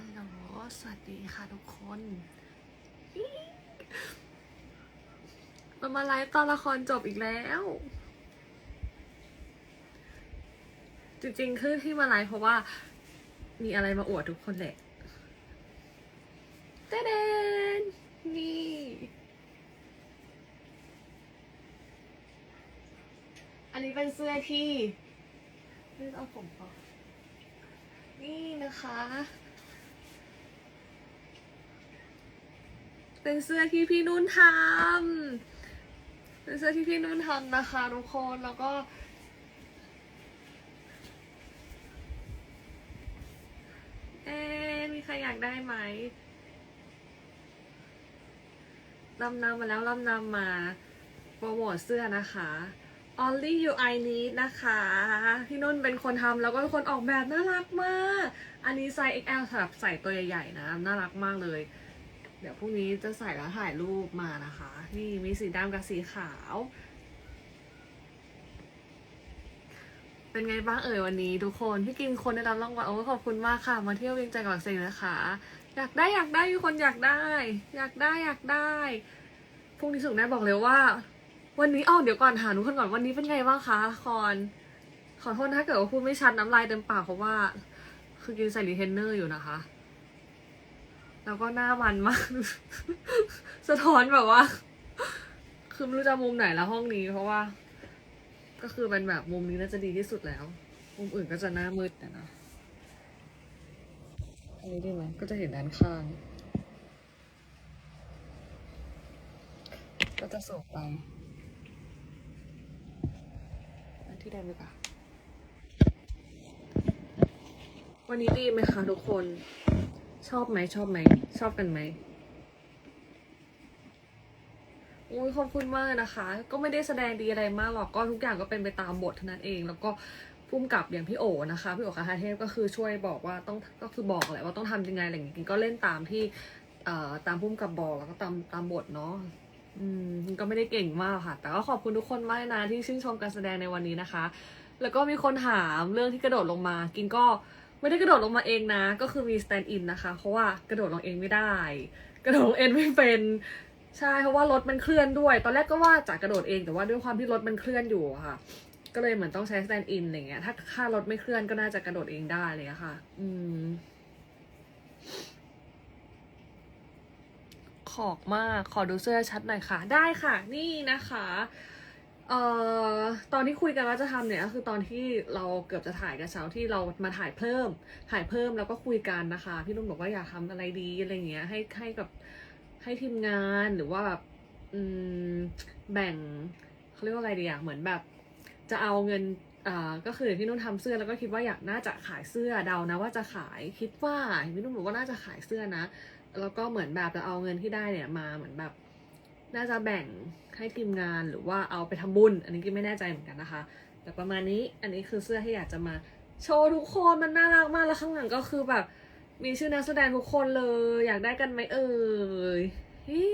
ฮัลโหล สวัสดีค่ะทุกคน เรามาไลฟ์ตอนละครจบอีกแล้ว จริงๆ คือที่มาไลฟ์เพราะว่า มีอะไรมาอวดทุกคนแหละเต้เดนนี่อันนี้เป็นเสื้อที่นี่เอาผมก่อนนี่นะคะ เป็นเสื้อที่พี่นุ่นทำเป็นเสื้อที่พี่นุ่นทำนะคะทุกคนแล้วก็เอ๊มีใครอยากได้ไหมลำนำมาแล้วลำนำมาโปรโมทเสื้อนะคะ Only You I Need นะคะ พี่นุ่นเป็นคนทำแล้วก็เป็นคนออกแบบน่ารักมาก อันนี้ไซส์ XL สำหรับใส่ตัวใหญ่ๆนะ น่ารักมากเลย เดี๋ยวพรุ่งนี้จะใส่แล้วถ่ายรูปมานะคะ นี่มีสีดำกับสีขาว เป็นไงบ้างเอ่ยวันนี้ทุกคนพี่กินคนได้รับรางวัลโอ้ขอบคุณมากค่ะ มาเที่ยวเวียงจันทร์กับเซนนะคะ อยากได้อยากได้มีคนอยากได้ อยากได้อยากได้พรุ่งนี้สุกแน่บอกเลยว่า วันนี้อ๋อเดี๋ยวก่อนถามทุกคนก่อนวันนี้เป็นไงบ้างคะคอนขอโทษถ้าเกิดว่าพูดไม่ชัดน้ำลายเต็มปากเพราะว่า คือกินใส่รีเทนเนอร์อยู่นะคะ แล้วก็หน้ามันมาก สะท้อนแบบว่า คือไม่รู้จะมุมไหนแล้วห้องนี้ เพราะว่า ก็คือเป็นแบบมุมนี้น่าจะดีที่สุดแล้ว มุมอื่นก็จะหน้ามืดนะเนาะอันนี้ดีไหมก็จะเห็นด้านข้าง ก็จะสบไปอันที่เดิมดีกว่าวันนี้ดีไหมคะทุกคน ชอบไหมชอบไหม ชอบกันไหมอุ้ยขอบคุณมากเลยนะคะ ก็ไม่ได้แสดงดีอะไรมากหรอกก็ทุกอย่างก็เป็นไปตามบทเท่านั้นเอง แล้วก็พุ่มกับอย่างพี่โอนะคะพี่โอคาทาเทพก็คือช่วยบอกว่าต้องก็คือบอกแหละว่าต้องทำยังไงอะไรอย่างงี้ยก็เล่นตามที่เอ่อตามพุ่มกับบอกแล้วก็ตามตามบทเนาะอืมก็ไม่ได้เก่งมากค่ะ แต่ก็ขอบคุณทุกคนมากนะที่ชื่นชมการแสดงในวันนี้นะคะ แล้วก็มีคนถามเรื่องที่กระโดดลงมา กินก็ ไม่ได้กระโดดลงมาเองนะ ก็คือมีสแตนด์อินนะคะ เพราะว่ากระโดดลงเองไม่ได้ กระโดดลงเองไม่เป็นใช่เพราะว่ารถมันเคลื่อนด้วย ตอนแรกก็ว่าจะกระโดดเองแต่ว่าด้วยความที่รถมันเคลื่อนอยู่ค่ะ ก็เลยเหมือนต้องใช้สแตนด์อินอะไรเงี้ยถ้าค่ารถไม่เคลื่อนก็น่าจะกระโดดเองได้เลยค่ะ อืมขอกมากขอดูเสื้อชัดหน่อยค่ะ ได้ค่ะ นี่นะคะ เอ่อตอนที่คุยกันว่าจะทำเนี่ยก็คือตอนที่เราเกือบจะถ่ายกันเช้าที่เรามาถ่ายเพิ่ม ถ่ายเพิ่มแล้วก็คุยกันนะคะ พี่นุ่นบอกว่าอยากทำอะไรดีอะไรเงี้ยให้ให้กับให้ทีมงานหรือว่าแบบอืมแบ่งเขาเรียกว่าอะไรดีอะเหมือนแบบ จะเอาเงินอ่าก็คือพี่นุ่นทำเสื้อแล้วก็คิดว่าอยากน่าจะขายเสื้อเดานะว่าจะขายคิดว่าพี่นุ่นบอกว่าน่าจะขายเสื้อนะ แล้วก็เหมือนแบบจะเอาเงินที่ได้เนี่ยมาเหมือนแบบ น่าจะแบ่งให้ทีมงานหรือว่าเอาไปทำบุญ อันนี้ก็ไม่แน่ใจเหมือนกันนะคะ แต่ประมาณนี้อันนี้คือเสื้อที่อยากจะมาโชว์ทุกคนมันน่ารักมากแล้วข้างหลังก็คือแบบ มีชื่อนักแสดงทุกคนเลย อยากได้กันไหมเอ่ยฮิ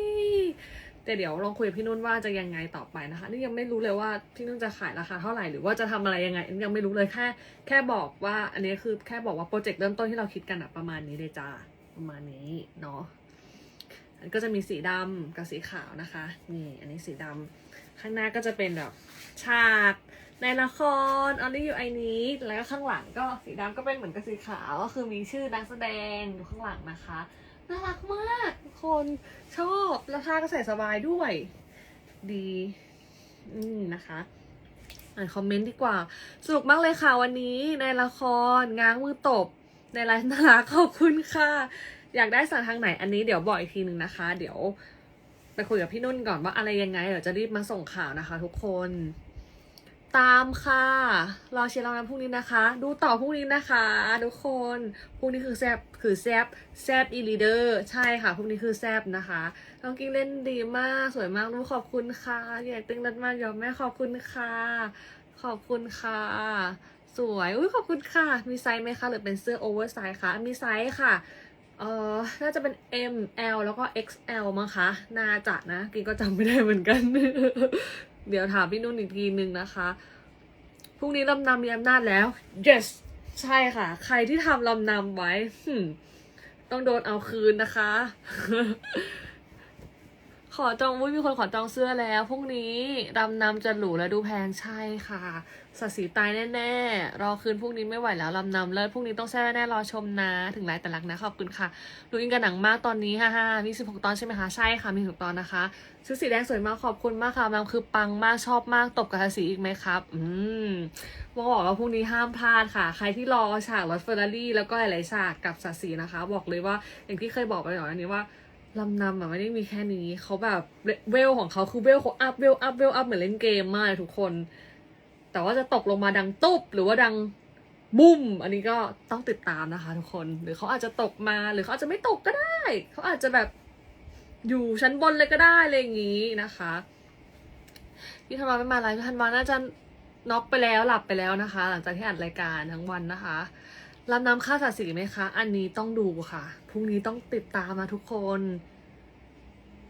แต่เดี๋ยวลองคุยกับพี่นุ่นว่าจะยังไงต่อไปนะคะ นี่ยังไม่รู้เลยว่าพี่นุ่นจะขายราคาเท่าไหร่หรือว่าจะทำอะไรยังไงยังไม่รู้เลยแค่ แค่บอกว่า อันนี้คือแค่บอกว่าโปรเจกต์เริ่มต้นที่เราคิดกันอะประมาณนี้เลยจ้าประมาณนี้เนาะ อันก็จะมีสีดำกับสีขาวนะคะ นี่อันนี้สีดำข้างหน้าก็จะเป็นแบบฉากในละคร Only You I Need แล้วก็ข้างหลังก็สีดำก็เป็นเหมือนกับสีขาว ก็คือมีชื่อนักแสดงอยู่ข้างหลังนะคะ น่ารักมากทุกคนชอบแล้วผ้าก็ใส่สบายด้วย ดีอืมนะคะอ่านคอมเมนต์ดีกว่า สนุกมากเลยค่ะวันนี้ในละครง้างมือตบในไลฟ์น่ารักขอบคุณค่ะ อยากได้สั่งทางไหนอันนี้เดี๋ยวบอกอีกทีหนึ่งนะคะ เดี๋ยวไปคุยกับพี่นุ่นก่อนว่าอะไรยังไง เดี๋ยวจะรีบมาส่งข่าวนะคะ ทุกคน ตามค่ะ รอเชียร์เรานะพรุ่งนี้นะคะ ดูต่อพรุ่งนี้นะคะ ทุกคนพรุ่งนี้คือแซบคือแซบแซบอีลีเดอร์ใช่ค่ะพรุ่งนี้คือแซบนะคะน้องกิ้งเล่นดีมากสวยมากลูกขอบคุณค่ะอยากตึงรัดมากยอมแม่ขอบคุณค่ะ ขอบคุณค่ะสวย อุ้ยขอบคุณค่ะ มีไซส์ไหมคะ หรือเป็นเสื้อโอเวอร์ไซส์คะ มีไซส์ค่ะ เอ่อน่าจะเป็น M L แล้วก็ XL มั้งคะ น่าจะนะกินก็จำไม่ได้เหมือนกัน เดี๋ยวถามพี่นุ่นอีกทีนึงนะคะ พรุ่งนี้ลำนำมีอำนาจแล้ว yes ใช่ค่ะ ใครที่ทำลำนำไว้ ต้องโดนเอาคืนนะคะ ขอจองวุ้ยมีคนขอจองเสื้อแล้วพรุ่งนี้ดำนำจะหรูและดูแพงใช่ค่ะสัตสีตายแน่ๆ รอคืนพรุ่งนี้ไม่ไหวแล้วลำนำเลิศพรุ่งนี้ต้องแซ่บแน่รอชมนะ ถึงไรแต่รักนะ ขอบคุณค่ะดูอินกับหนังมากตอนนี้ฮ่าฮ่ามีสิบหกตอนใช่ไหมคะ ใช่ค่ะ มีสิบตอนนะคะชุดสีแดงสวยมากขอบคุณมากค่ะมันคือปังมากชอบมากตบกับทาสีอีกไหมครับ อืมบอกว่าพรุ่งนี้ห้ามพลาดค่ะ ใครที่รอฉากรถเฟอร์รารี่แล้วก็หลายๆฉากกับสัตสีนะคะ บอกเลยว่าอย่างที่เคยบอกไปก่อนอันนี้ว่า ลำนำอะไม่ได้มีแค่นี้เขาแบบเวลของเขาคือเวลเขาอัพเวลอัพเวลอัพเหมือนเล่นเกมมากเลยทุกคน แต่ว่าจะตกลงมาดังตุ๊บหรือว่าดังบุ้ม อันนี้ก็ต้องติดตามนะคะทุกคนหรือเขาอาจจะตกมาหรือเขาอาจจะไม่ตกก็ได้ เขาอาจจะแบบอยู่ชั้นบนเลยก็ได้อะไรอย่างนี้นะคะพี่ธันวาไม่มาไลฟ์พี่ธันวาน่าจะน็อกไปแล้วหลับไปแล้วนะคะ หลังจากที่อัดรายการทั้งวันนะคะ รับน้ำค่าสัตว์สีไหมคะ อันนี้ต้องดูค่ะ พรุ่งนี้ต้องติดตามมาทุกคน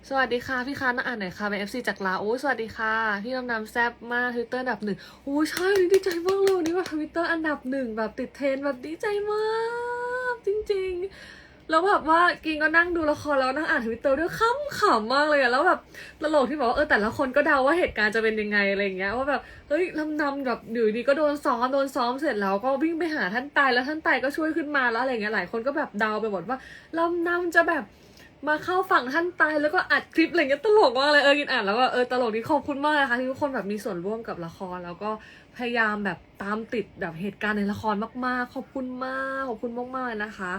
สวัสดีค่ะพี่ค้าน่าอ่านหน่อยค่ะเป็นเอฟซีจากลาโอ้สวัสดีค่ะ พี่ลำน้ำแซบมากทวิตเตอร์อันดับหนึ่งโอ้ใช่วันนี้ดีใจมากเลยวันนี้ว่าทวิตเตอร์อันดับหนึ่งแบบติดเทรนด์แบบดีใจมาก จริง ๆ แล้วแบบว่ากินก็นั่งดูละครแล้วนั่งอ่านทวิตเตอร์ด้วยขำขำมากเลยอะแล้วแบบตลกที่บอกว่าเออแต่ละคนก็เดาว่าเหตุการณ์จะเป็นยังไงอะไรเงี้ยว่าแบบเฮ้ยลำนำแบบอยู่ดีก็โดนซ้อมโดนซ้อมเสร็จแล้วก็วิ่งไปหาท่านตายแล้วท่านตายก็ช่วยขึ้นมาแล้วอะไรเงี้ยหลายคนก็แบบเดาไปหมดว่าลำนำจะแบบมาเข้าฝั่งท่านตายแล้วก็อัดคลิปอะไรเงี้ยตลกมากเลยเออกินอ่านแล้วว่าเออตลกดีขอบคุณมากนะคะที่ทุกคนแบบมีส่วนร่วมกับละครแล้วก็พยายามแบบตามติดแบบเหตุการณ์ในละครมากๆ ขอบคุณมากขอบคุณมากๆนะคะ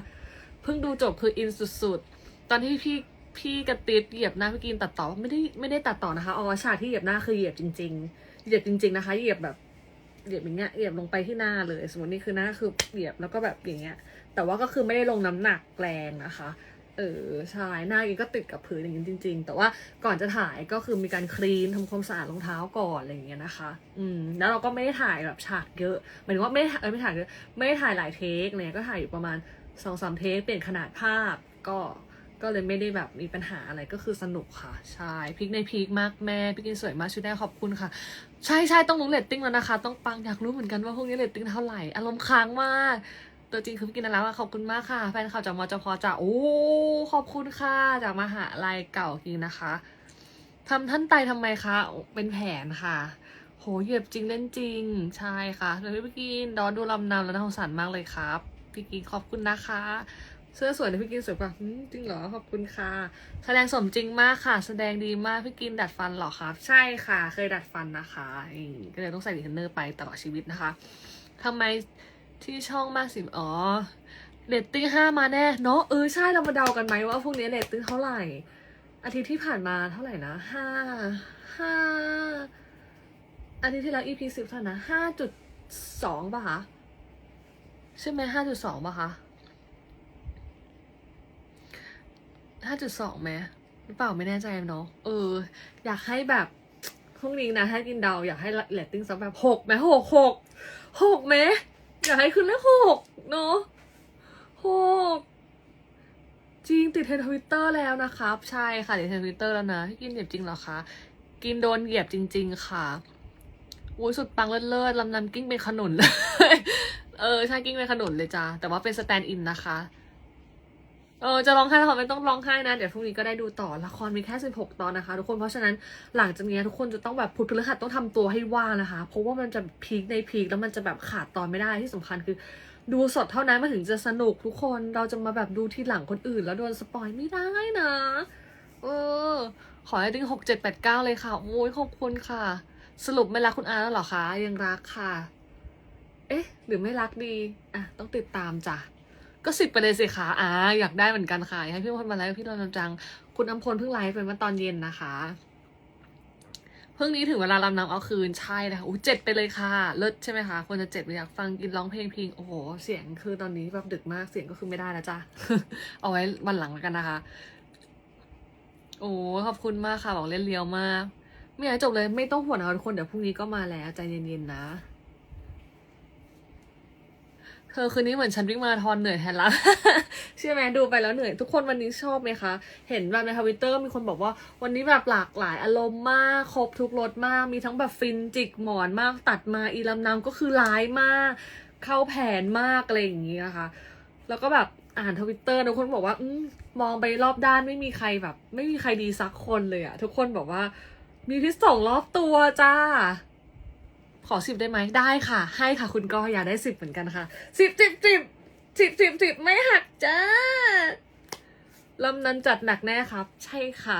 พิ่งดูจบคืออินสุดๆ ตอนที่พี่พี่กระติดเหยียบหน้าพี่กินตัดต่อไม่ได้ไม่ได้ตัดต่อนะคะอ๋อฉากที่เหยียบหน้าคือเหยียบจริง ๆ เหยียบจริง ๆนะคะ เหยียบแบบเหยียบอย่างเงี้ยเหยียบลงไปที่หน้าเลย สมมตินี่คือหน้าคือเหยียบแล้วก็แบบอย่างเงี้ย แต่ว่าก็คือไม่ได้ลงน้ำหนักแรงนะคะ เออใช่หน้ากินก็ติดกับพื้นอย่างนี้จริง ๆ แต่ว่าก่อนจะถ่ายก็คือมีการคลีนทำความสะอาดรองเท้าก่อนอะไรอย่างเงี้ยนะคะ อืมแล้วเราก็ไม่ได้ถ่ายแบบฉากเยอะหมายถึงว่าไม่ได้ไม่ถ่ายเยอะไม่ได้ถ่ายหลายเทคเนี่ยก็ถ่ายอยู่ประมาณ สองสามเทปเปลี่ยนขนาดภาพก็ก็เลยไม่ได้แบบมีปัญหาอะไรก็คือสนุกค่ะ ใช่พิกในพีคมากแม่พี่กินสวยมากชุดแรกขอบคุณค่ะ ใช่ใช่ต้องรู้เรตติ้งแล้วนะคะ ต้องปังอยากรู้เหมือนกันว่าพวกนี้เรตติ้งเท่าไหร่อารมณ์ค้างมาก ตัวจริงคือพี่กินนั่นแล้วอะขอบคุณมากค่ะ แฟนข่าวจากมจพจากโอ้ขอบคุณค่ะจากมหาลัยเก่าจริงนะคะทำท่านไตทำไมคะเป็นแผนค่ะโหเหยียบจริงเล่นจริงใช่ค่ะเลยพี่กินดอนดูลำนำแล้วน่าสงสารมากเลยครับ พี่กินขอบคุณนะคะ เสื้อสวยนะพี่กินสวยกว่าจริงเหรอขอบคุณค่ะ แสดงสมจริงมากค่ะ แสดงดีมากพี่กินดัดฟันเหรอครับ ใช่ค่ะ เคยดัดฟันนะคะก็เลยต้องใส่ดีเทนเนอร์ไปตลอดชีวิตนะคะทำไมที่ช่องมากสิอ๋อเรตติ้งห้ามาแน่เนาะเออใช่เรามาเดากันไหมว่าพวกนี้เรตติ้งเท่าไหร่ อาทิตย์ที่ผ่านมาเท่าไหร่นะห้าห้าอาทิตย์ที่แล้ว EP สิบเท่านะห้าจุดสองป่ะคะ ใช่ไหมห้าจุดสองป่ะคะห้าจุดสองไหมหรือเปล่าไม่แน่ใจเนาะเออ อยากให้แบบพรุ่งนี้นะถ้ากินเดาอยากให้เรตติ้งสักแบบหกไหมหกหกหกไหมอยากให้ขึ้นเลขหกเนาะหกจริงติดเทรนทวิตเตอร์แล้วนะครับ ใช่ค่ะติดเทรนทวิตเตอร์แล้วนะกินเหยียบจริงเหรอคะกินโดนเหยียบจริง ๆ ค่ะอุ้ยสุดปังเลิศเลิศลำนำกิ้งเป็นขนุนเลย เออใช่กิ้งเป็นขนุนเลยจ้าแต่ว่าเป็นสแตนด์อินนะคะ เออจะร้องไห้ละครไม่ต้องร้องไห้นะ เดี๋ยวพรุ่งนี้ก็ได้ดูต่อละครมีแค่ 16 ตอนนะคะ ทุกคนเพราะฉะนั้นหลังจากนี้ทุกคนจะต้องแบบพุธพฤหัสต้องทำตัวให้ว่างนะคะ เพราะว่ามันจะพีคในพีคแล้วมันจะแบบขาดตอนไม่ได้ที่สำคัญคือ ดูสดเท่านั้นมันถึงจะสนุกทุกคนเราจะมาแบบดูที่หลังคนอื่น แล้วโดนสปอยไม่ได้นะเออ ขอให้ถึงหกเจ็ดแปดเก้าเลยค่ะ โอ้ยขอบคุณค่ะ สรุปไม่รักคุณอาแล้วหรอคะ ยังรักค่ะ เอ๊ะ หรือไม่รักดี อะ ต้องติดตามจ้ะ ก็สิบไปเลยสิคะอ่าอยากได้เหมือนกันค่ะอยากให้พี่คนมาไลฟ์พี่รอนจัง คุณอำพลเพิ่งไลฟ์ไปเมื่อตอนเย็นนะคะ เพิ่งนี้ถึงเวลาลำนำเอาคืน ใช่นะคะอู้เจ็ดไปเลยค่ะ เลิศใช่ไหมคะ ควรจะเจ็ดอยากฟังกินร้องเพลงพิง โอ้โห เสียงคือตอนนี้แบบดึกมาก เสียงก็คือไม่ได้แล้วจ้ะ เอาไว้วันหลังแล้วกันนะคะ โอ้ขอบคุณมากค่ะ บอกเล่นเลี้ยวมาก ไม่อยากจบเลย ไม่ต้องห่วงนะทุกคน เดี๋ยวพรุ่งนี้ก็มาแล้ว ใจเย็นๆนะ ธอคืนนี้เหมือนฉันวิ่งมาราธอนเหนื่อยแทนละใช่ไหมดูไปแล้วเหนื่อย ทุกคนวันนี้ชอบไหมคะ เห็นแบบในทวิตเตอร์มีคนบอกว่าวันนี้แบบหลากหลายอารมณ์มากครบทุกรสมาก มีทั้งแบบฟินจิกหมอนมาก ตัดมาอีลำนำก็คือร้ายมาก เข้าแผนมากอะไรอย่างนี้นะคะ แล้วก็แบบอ่านทวิตเตอร์ทุกคนบอกว่าอมมองไปรอบด้านไม่มีใครแบบ ไม่มีใครดีสักคนเลยอะทุกคนบอกว่า มีพิษสองรอบตัวจ้า ขอสิบได้ไหมได้ค่ะ ให้ค่ะคุณก็อยากได้สิบเหมือนกันค่ะสิบสิบสิบสิบสิบสิบไม่หักจ้าลำนั้นจัดหนักแน่ครับ ใช่ค่ะ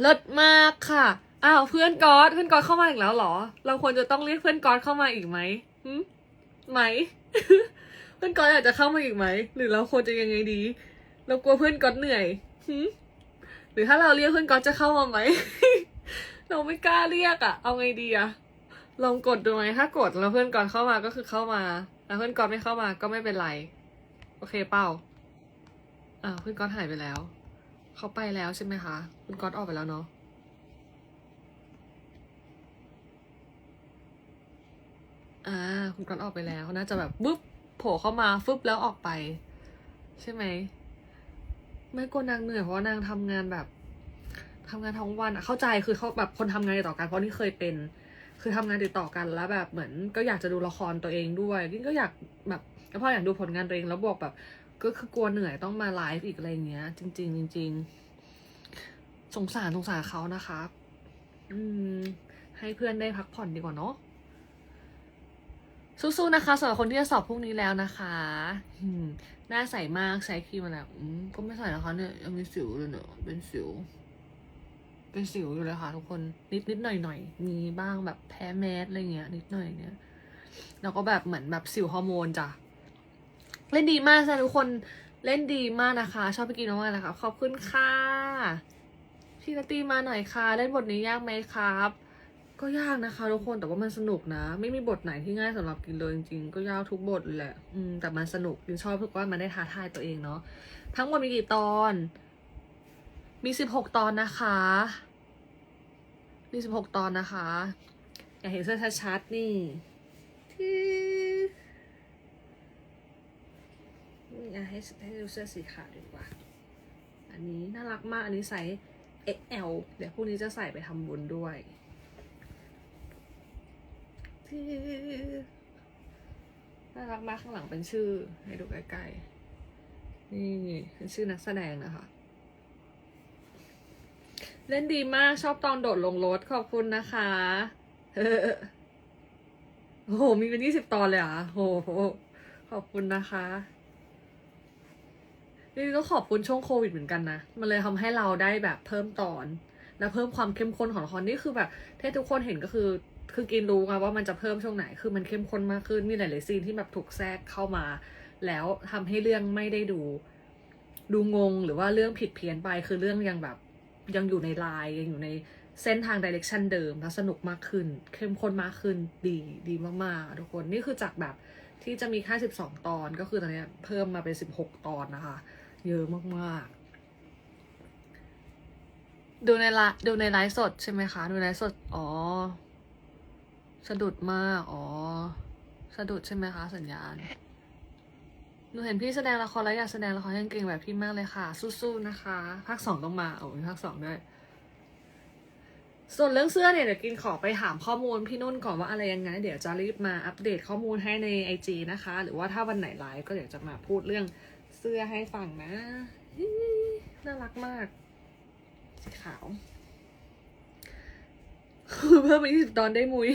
เลิศมากค่ะอ้าวเพื่อนกอดเพื่อนกอดเข้ามาอีกแล้วเหรอ เราควรจะต้องเรียกเพื่อนกอดเข้ามาอีกไหมหไหม เพื่อนกอดอยากจะเข้ามาอีกไหม หรือเราควรจะยังไงดี เรากลัวเพื่อนกอดเหนื่อยหึหรือถ้าเราเรียกเพื่อนกอดจะเข้ามาไหม เราไม่กล้าเรียกอะเอาไงดีอะ ลองกดดูไหมถ้ากดแล้วเพื่อนกอดเข้ามาก็คือเข้ามา แล้วเพื่อนกอดไม่เข้ามาก็ไม่เป็นไร โอเคเปล่าอ่าเพื่อนกอดหายไปแล้ว เขาไปแล้วใช่ไหมคะคุณกอดออกไปแล้วเนาะอ่าคุณกอดออกไปแล้วน่าจะแบบบึ๊บโผล่เข้ามาฟึบแล้วออกไป ใช่ไหมไม่กลัวนางเหนื่อยเพราะนางทำงานแบบทำงานทั้งวันอะเข้าใจคือเขาแบบคนทำงานติดต่อกันเพราะนี่เคยเป็น คือทำงานติดต่อกันแล้วแบบเหมือนก็อยากจะดูละครตัวเองด้วยยิ่งก็อยากแบบแล้วพออยากดูผลงานตัวเองแล้วบวกแบบ ก็คือกลัวเหนื่อยต้องมาไลฟ์อีกอะไรเงี้ย จริงๆจริงสงสารสงสารเขานะคะ อืม ให้เพื่อนได้พักผ่อนดีกว่าเนาะสู้ๆนะคะสำหรับคนที่จะสอบพรุ่งนี้แล้วนะคะหน้าใสมากใช้ครีมอะไรอืมก็ไม่ใส่นะคะเนี่ยยังมีสิวเลยเนอะเป็นสิว เป็นสิวอยู่เลยค่ะทุกคนนิดนิดหน่อยหน่อยมีบ้างแบบแพ้แมสอะไรเงี้ยนิดหน่อยเนี่ยแล้วก็แบบเหมือนแบบสิวฮอร์โมนจ้ะเล่นดีมากค่ะทุกคนเล่นดีมากนะคะ ชอบพี่กินมากๆเลยค่ะขอบคุณค่ะพี่นาตีมาหน่อยค่ะ เล่นบทนี้ยากไหมครับ ก็ยากนะคะ ทุกคนแต่ว่ามันสนุกนะ ไม่มีบทไหนที่ง่ายสำหรับกินเลยจริงๆก็ยากทุกบทเลยแหละ อืมแต่มันสนุกกินชอบทุกว่ามันได้ท้าทายตัวเองเนาะทั้งหมดมีกี่ตอน มีสิบหกตอนนะคะ มีสิบหกตอนนะคะ อยากเห็นเสื้อชัดๆนี่ที่อยากให้ให้ดูเสื้อสีขาวดีกว่า อันนี้น่ารักมาก อันนี้ไซส์ XL เดี๋ยวพรุ่งนี้จะใส่ไปทำบุญด้วยน่ารักมากข้างหลังเป็นชื่อ ให้ดูใกล้ๆ นี่เป็นชื่อนักแสดงนะคะ เล่นดีมากชอบตอนโดดลงรถขอบคุณนะคะเออโอ้โห มีเป็นยี่สิบตอนเลยอะโอ้โห ขอบคุณนะคะนี่ต้องขอบคุณช่วงโควิดเหมือนกันนะ มันเลยทำให้เราได้แบบเพิ่มตอน และเพิ่มความเข้มข้นของละครนี่คือแบบที่ทุกคนเห็นก็คือ คือกินรู้ไงว่ามันจะเพิ่มช่วงไหน คือมันเข้มข้นมากขึ้น มีหลาย ๆ ซีนที่แบบถูกแทรกเข้ามา แล้วทำให้เรื่องไม่ได้ดู ดูงงหรือว่าเรื่องผิดเพี้ยนไป คือเรื่องยังแบบ ยังอยู่ในลายยังอยู่ในเส้นทางดิเรกชันเดิมแล้วสนุกมากขึ้น เข้มข้นมากขึ้นดีดีมากๆ ทุกคนนี่คือจากแบบที่จะมีแค่สิบสองตอนก็คือตอนนี้เพิ่มมาเป็นสิบหกตอนนะคะ เยอะมากๆ ดูในลฟ์ดูในไลฟ์สดใช่ไหมคะ ดูในไลฟ์สด อ๋อ สะดุดมาก อ๋อ สะดุดใช่ไหมคะ สัญญาณ นูเห็นพี่แสดงละครแล้วอยากแสดงละครให้เก่งแบบพี่มากเลยค่ะ สู้ๆนะคะภาคสองต้องมาโอ้มีภาคสองด้วยส่วนเรื่องเสื้อเนี่ยเดี๋ยวกินขอไปถามข้อมูลพี่นุ่นก่อนว่าอะไรยังไง เดี๋ยวจะรีบมาอัปเดตข้อมูลให้ในไอจนะคะ หรือว่าถ้าวันไหนไลฟ์ก็เดี๋ยวจะมาพูดเรื่องเสื้อให้ฟังนะน่ารักมาก สีขาวคือเพิ่มอีกสิบตอนได้มุย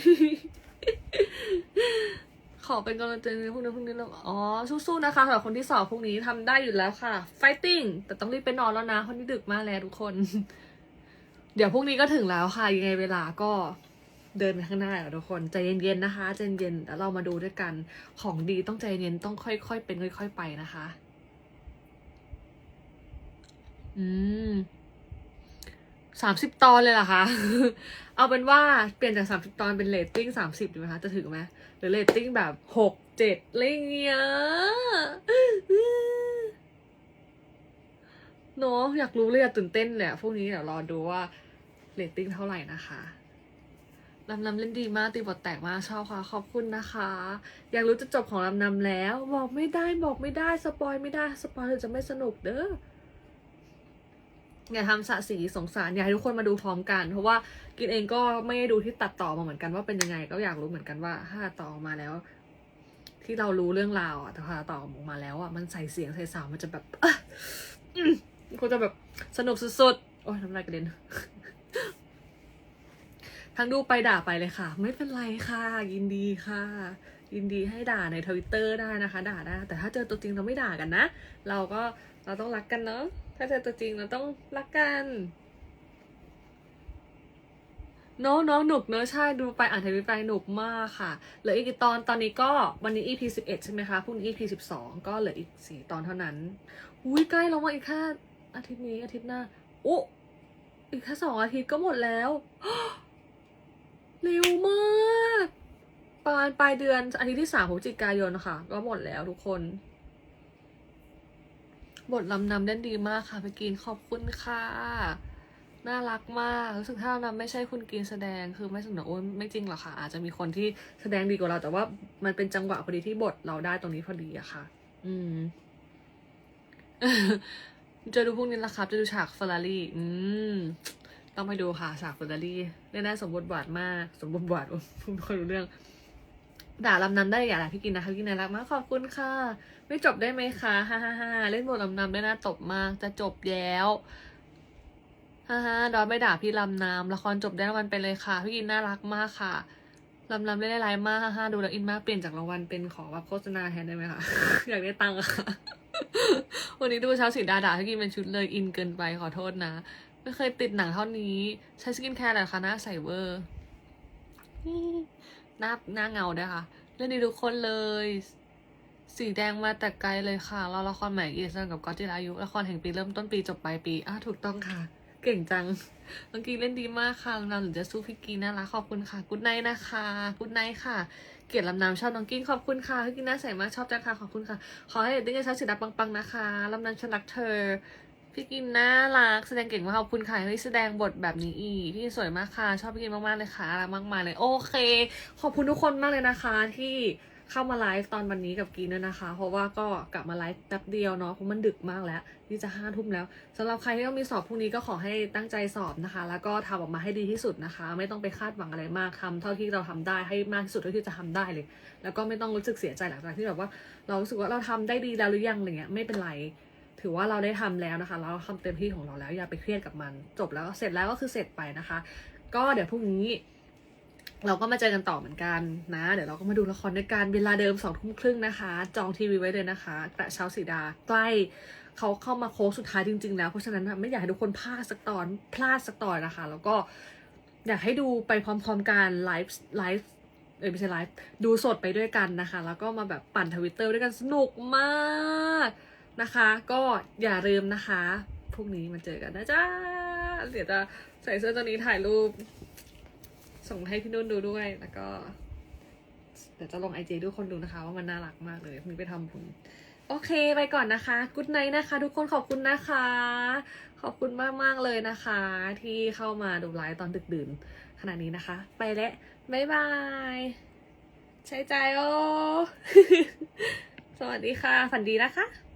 เป็นกำลังใจในพรุ่งนี้พรุ่งนี้เราอ๋อสู้ๆนะคะสำหรับคนที่สอบพรุ่งนี้ทำได้อยู่แล้วค่ะ fighting แต่ต้องรีบไปนอนแล้วนะเพราะนี่ดึกมากแล้วทุกคน เดี๋ยวพรุ่งนี้ก็ถึงแล้วค่ะ ยังไงเวลาก็เดินไปข้างหน้าแล้วทุกคนใจเย็นๆนะคะใจเย็นแล้วเรามาดูด้วยกันของดีต้องใจเย็นต้องค่อยๆเป็นค่อย ๆ ไปนะคะ อืมสามสิบตอนเลยเหรอคะ เอาเป็นว่าเปลี่ยนจากสามสิบตอนเป็นเรตติ้งสามสิบดีไหมคะ จะถึงไหม หรือเรตติ้งแบบหกเจ็ดอะไรเงี้ยเนาะอยากรู้เลยอะตื่นเต้นเลยอะพวกนี้เดี๋ยวรอดูว่าเรตติ้งเท่าไหร่นะคะลำนำเล่นดีมากตีบทแตกมากชอบค่ะขอบคุณนะคะ อยากรู้จุดจบของลำนำแล้ว บอกไม่ได้บอกไม่ได้สปอยไม่ได้สปอยจะไม่สนุกเด้อ อย่าทำสะสีสงสารอยากให้ทุกคนมาดูพร้อมกัน เพราะว่ากินเองก็ไม่ได้ดูที่ตัดต่อมาเหมือนกันว่าเป็นยังไง ก็อยากรู้เหมือนกันว่าถ้าต่อมาแล้ว ที่เรารู้เรื่องราวอะแต่พอต่อออกมาแล้วอะมันใส่เสียงใส่สาวมันจะแบบอะอืมก็จะแบบสนุกสุดๆโอ้ยน้ำลายกระเด็นทั้งดูไปด่าไปเลยค่ะ ไม่เป็นไรค่ะ ยินดีค่ะ ยินดีให้ด่าในทวิตเตอร์ได้นะคะ ด่าได้แต่ถ้าเจอตัวจริงเราไม่ด่ากันนะ เราก็เราต้องรักกันเนาะ ถ้าเจอตัวจริงเราต้องรักกันเนาะเนาะหนุกเนาะใช่ดูไปอ่านทวิตไปหนุกมากค่ะเหลืออีกกี่ตอนตอนนี้ก็วันนี้ EP สิบเอ็ดใช่ไหมคะพรุ่งนี้ EP สิบสองก็เหลืออีกสี่ตอนเท่านั้นอุ้ยใกล้แล้วว่าอีกแค่อาทิตย์นี้อาทิตย์หน้าโอ้อีกแค่สองอาทิตย์ก็หมดแล้วเร็วมากปลายปลายเดือนอาทิตย์ที่สามพฤศจิกายนค่ะ ก็หมดแล้วทุกคน บทลำนำได้ดีมากค่ะพี่กินขอบคุณค่ะ น่ารักมากรู้สึกถ้าเราไม่ใช่คุณกินแสดงคือไม่สนุกโอ้ไม่จริงหรอกค่ะอาจจะมีคนที่แสดงดีกว่าเรา แต่ว่ามันเป็นจังหวะพอดีที่บทเราได้ตรงนี้พอดีอะค่ะ อืมจะดูพวกนี้ละครับ จะดูฉากเฟอร์รารี่ อืม ต้องไปดูค่ะ ฉากเฟอร์รารี่เล่นได้สมบทบาทมาก สมบทบาทไม่ค่อยรู้เรื่อง ด่าลำนำได้อย่าด่าพี่กินนะคะพี่กินน่ารักมากขอบคุณค่ะ ไม่จบได้ไหมคะฮ่าฮ่าฮ่าเล่นบทลำนำได้น่าตบมากจะจบแล้วฮ่าฮ่าดอนไม่ด่าพี่ลำนำละครจบได้รางวัลไปเลยค่ะ พี่กินน่ารักมากค่ะลำนำได้ไลน์มากฮ่าฮ่าดูแล้วอินมากเปลี่ยนจากรางวัลเป็นขอแบบโฆษณาแทนได้ไหมคะ อยากได้ตังค์ค่ะวันนี้ดูเช้าสีดาด่าพี่กินเป็นชุดเลยอินเกินไปขอโทษนะ ไม่เคยติดหนังเท่านี้ใช้สกินแคร์อะไรคะหน้าใสเวอร์ หน้าหน้าเงาด้วยค่ะเล่นดีทุกคนเลย สีแดงมาแต่ไกลเลยค่ะเราละครใหม่อีสานกับก๊อตจิรายุละครแห่งปีเริ่มต้นปีจบปลายปีอะถูกต้องค่ะ เก่งจังน้องกีเล่นดีมากค่ะลำนำหรือจะสู้พี่กีน่ารักขอบคุณค่ะกุ๊ดไนท์นะคะกุ๊ดไนท์ค่ะ เกียดลำนำชอบน้องกินขอบคุณค่ะพี่กิน่าใส่มากชอบจังค่ะขอบคุณค่ะ ขอให้เด็กชาวสีดาปังๆนะคะลำนำฉันรักเธอ พี่กินน่ารักแสดงเก่งมากขอบคุณค่ะที่แสดงบทแบบนี้อีกพี่กินสวยมากค่ะ ชอบพี่กินมากๆเลยค่ะรักมากมายเลยโอเค ขอบคุณทุกคนมากเลยนะคะ ที่เข้ามาไลฟ์ตอนวันนี้กับกินด้วยนะคะ เพราะว่าก็กลับมาไลฟ์แป๊บเดียวเนาะเพราะมันดึกมากแล้วนี่จะห้าทุ่มแล้วสำหรับใครที่ต้องมีสอบพรุ่งนี้ก็ขอให้ตั้งใจสอบนะคะ แล้วก็ทำออกมาให้ดีที่สุดนะคะ ไม่ต้องไปคาดหวังอะไรมากทำเท่าที่เราทำได้ให้มากที่สุดเท่าที่จะทำได้เลย แล้วก็ไม่ต้องรู้สึกเสียใจหลังจากที่แบบว่า เรารู้สึกว่าเราทำได้ดีแล้วหรือยังอะไรเงี้ยไม่เป็นไร ถือว่าเราได้ทำแล้วนะคะ เราทำเต็มที่ของเราแล้วอย่าไปเครียดกับมัน จบแล้วเสร็จแล้วก็คือเสร็จไปนะคะ ก็เดี๋ยวพรุ่งนี้ เราก็มาเจอกันต่อเหมือนกันนะ เดี๋ยวเราก็มาดูละครด้วยกันเวลาเดิมสองทุ่มครึ่งนะคะ จองทีวีไว้เลยนะคะกระเช้าสีดาใกล้เขาเข้ามาโค้งสุดท้ายจริง ๆ แล้ว เพราะฉะนั้นไม่อยากให้ทุกคนพลาดสักตอนพลาดสักตอนนะคะ แล้วก็อยากให้ดูไปพร้อมๆกันไลฟ์ไลฟ์เอ้ยไม่ใช่ไลฟ์ดูสดไปด้วยกันนะคะ แล้วก็มาแบบปั่นทวิตเตอร์ด้วยกันสนุกมาก นะคะ ก็อย่าลืมนะคะพรุ่งนี้มาเจอกันนะจ๊ะเดี๋ยวจะใส่เสื้อตัวนี้ถ่ายรูป ส่งให้พี่นุ่นดูด้วยแล้วก็เดี๋ยวจะลงไอจีด้วยคนดูนะคะ ว่ามันน่ารักมากเลยมีไปทำบุญโอเคไปก่อนนะคะกุ๊ดไนท์นะคะ ทุกคนขอบคุณนะคะ ขอบคุณมากมากเลยนะคะ ที่เข้ามาดูไลฟ์ตอนดึกดื่นขนาดนี้นะคะ ไปแล้วบ๊ายบาย ใช้ใจโอสวัสดีค่ะ ฝันดีนะคะ